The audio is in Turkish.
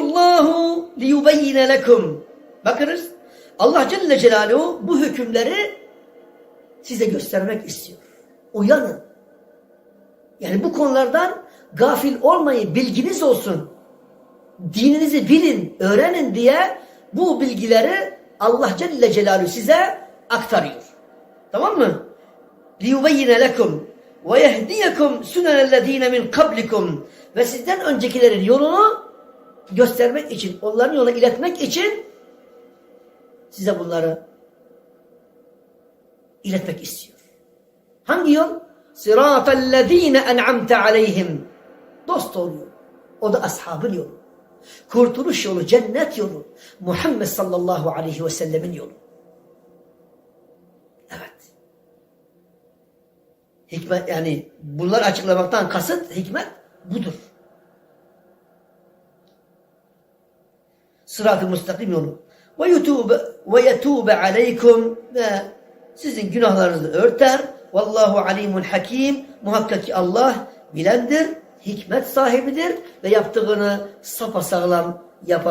yuridullahu liyubeyyine lekum. Bakınız Allah Celle Celaluhu bu hükümleri size göstermek istiyor. Uyanın. Yani bu konulardan gafil olmayın, bilginiz olsun. Dininizi bilin, öğrenin diye bu bilgileri Allah Celle Celaluhu size aktarıyor. Tamam mı? لِيُبَيِّنَ لَكُمْ وَيَهْدِيَكُمْ سُنَنَ الَّذ۪ينَ مِنْ قَبْلِكُمْ Ve sizden öncekilerin yolunu göstermek için, onların yola iletmek için size bunları iletmek istiyor. Hangi yol? Sıratellezîne en'amte aleyhim. Dost oluyor. O da ashabın yolu. Kurtuluş yolu, cennet yolu. Muhammed sallallahu aleyhi ve sellemin yolu. Evet. Hikmet yani bunlar açıklamaktan kasıt hikmet budur. Sırat-ı müstakim yolu. Ve yutube ve yetube aleykum ve sizin günahlarınızı örter. Vallahu alimun hakim. Muhakkak ki Allah bilendir, hikmet sahibidir ve yaptığını sapasağlam yapar.